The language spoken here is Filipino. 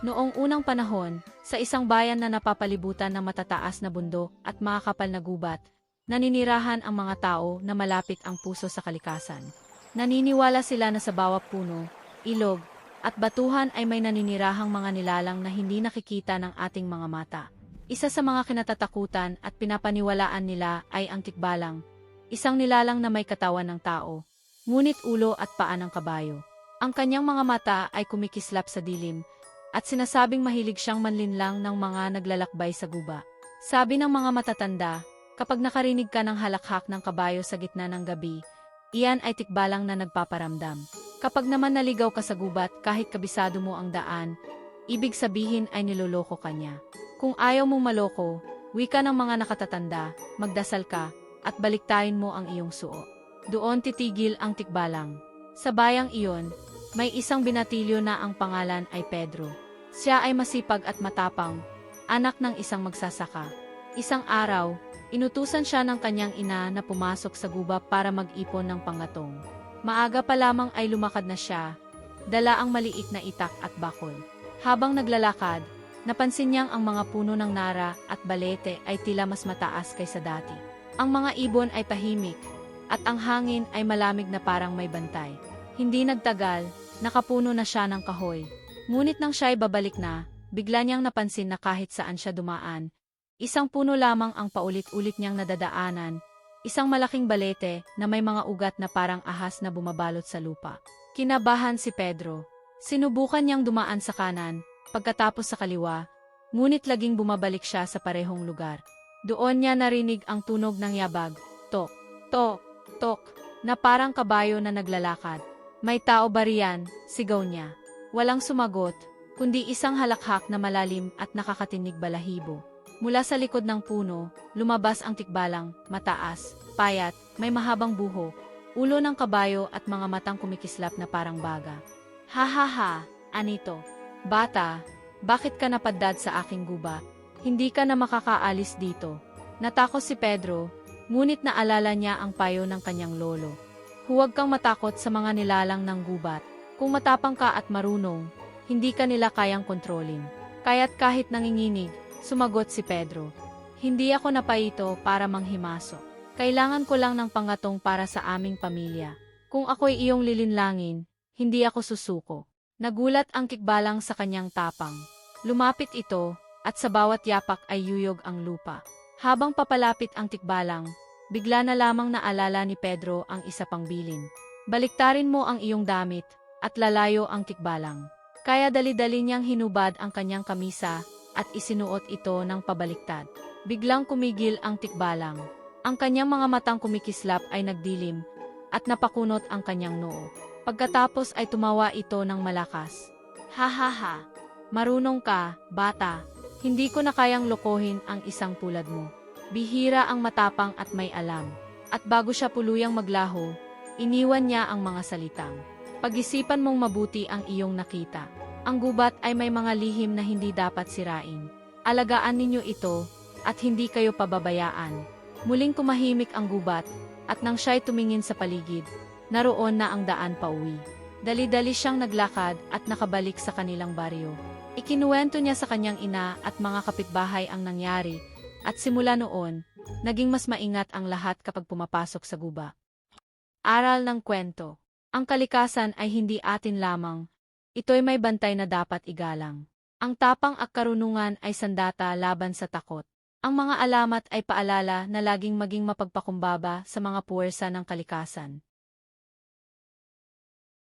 Noong unang panahon, sa isang bayan na napapalibutan ng matataas na bundok at makakapal na gubat, naninirahan ang mga tao na malapit ang puso sa kalikasan. Naniniwala sila na sa bawat puno, ilog, at batuhan ay may naninirahang mga nilalang na hindi nakikita ng ating mga mata. Isa sa mga kinatatakutan at pinapaniwalaan nila ay ang tikbalang, isang nilalang na may katawan ng tao, ngunit ulo at paa ng kabayo. Ang kanyang mga mata ay kumikislap sa dilim, at sinasabing mahilig siyang manlinlang ng mga naglalakbay sa guba. Sabi ng mga matatanda, kapag nakarinig ka ng halakhak ng kabayo sa gitna ng gabi, iyan ay tikbalang na nagpaparamdam. Kapag naman naligaw ka sa gubat kahit kabisado mo ang daan, ibig sabihin ay niloloko ka niya. Kung ayaw mong maloko, wika ng mga nakatatanda, magdasal ka, at baliktayin mo ang iyong suot. Doon titigil ang tikbalang. Sa bayang iyon, may isang binatilyo na ang pangalan ay Pedro. Siya ay masipag at matapang, anak ng isang magsasaka. Isang araw, inutusan siya ng kanyang ina na pumasok sa guba para mag-ipon ng pangatong. Maaga pa lamang ay lumakad na siya, dala ang maliit na itak at bakol. Habang naglalakad, napansin niyang ang mga puno ng nara at balete ay tila mas mataas kaysa dati. Ang mga ibon ay tahimik, at ang hangin ay malamig na parang may bantay. Hindi nagtagal, nakapuno na siya ng kahoy. Ngunit nang siya'y babalik na, bigla niyang napansin na kahit saan siya dumaan, isang puno lamang ang paulit-ulit niyang nadadaanan, isang malaking balete na may mga ugat na parang ahas na bumabalot sa lupa. Kinabahan si Pedro. Sinubukan niyang dumaan sa kanan, pagkatapos sa kaliwa, ngunit laging bumabalik siya sa parehong lugar. Doon niya narinig ang tunog ng yabag, tok, tok, tok, na parang kabayo na naglalakad. May tao ba riyan? Sigaw niya. Walang sumagot, kundi isang halakhak na malalim at nakakatinig balahibo. Mula sa likod ng puno, lumabas ang tikbalang, mataas, payat, may mahabang buho, ulo ng kabayo at mga matang kumikislap na parang baga. Ha ha ha, anito. Bata, bakit ka napadad sa aking guba? Hindi ka na makakaalis dito. Natakot si Pedro, ngunit naalala niya ang payo ng kanyang lolo. Huwag kang matakot sa mga nilalang ng gubat. Kung matapang ka at marunong, hindi ka nila kayang kontrolin. Kaya't kahit nanginginig, sumagot si Pedro. Hindi ako napaito para manghimaso. Kailangan ko lang ng pangatong para sa aming pamilya. Kung ako'y iyong lilinlangin, hindi ako susuko. Nagulat ang kikbalang sa kanyang tapang. Lumapit ito, at sa bawat yapak ay yuyog ang lupa. Habang papalapit ang tikbalang, bigla na lamang naalala ni Pedro ang isa pang bilin. Baliktarin mo ang iyong damit, at lalayo ang tikbalang. Kaya dali-dali niyang hinubad ang kanyang kamisa, at isinuot ito ng pabaliktad. Biglang kumigil ang tikbalang. Ang kanyang mga matang kumikislap ay nagdilim, at napakunot ang kanyang noo. Pagkatapos ay tumawa ito ng malakas. Ha ha ha! Marunong ka, bata. Hindi ko na kayang lokohin ang isang tulad mo. Bihira ang matapang at may alam. At bago siya puluyang maglaho, iniwan niya ang mga salitang. Pag-isipan mong mabuti ang iyong nakita. Ang gubat ay may mga lihim na hindi dapat sirain. Alagaan ninyo ito, at hindi kayo pababayaan. Muling kumahimik ang gubat, at nang siya'y tumingin sa paligid, naroon na ang daan pauwi. Dali-dali siyang naglakad at nakabalik sa kanilang baryo. Ikinuwento niya sa kanyang ina at mga kapitbahay ang nangyari, at simula noon, naging mas maingat ang lahat kapag pumapasok sa guba. Aral ng kwento. Ang kalikasan ay hindi atin lamang. Ito'y may bantay na dapat igalang. Ang tapang at karunungan ay sandata laban sa takot. Ang mga alamat ay paalala na laging maging mapagpakumbaba sa mga puwersa ng kalikasan.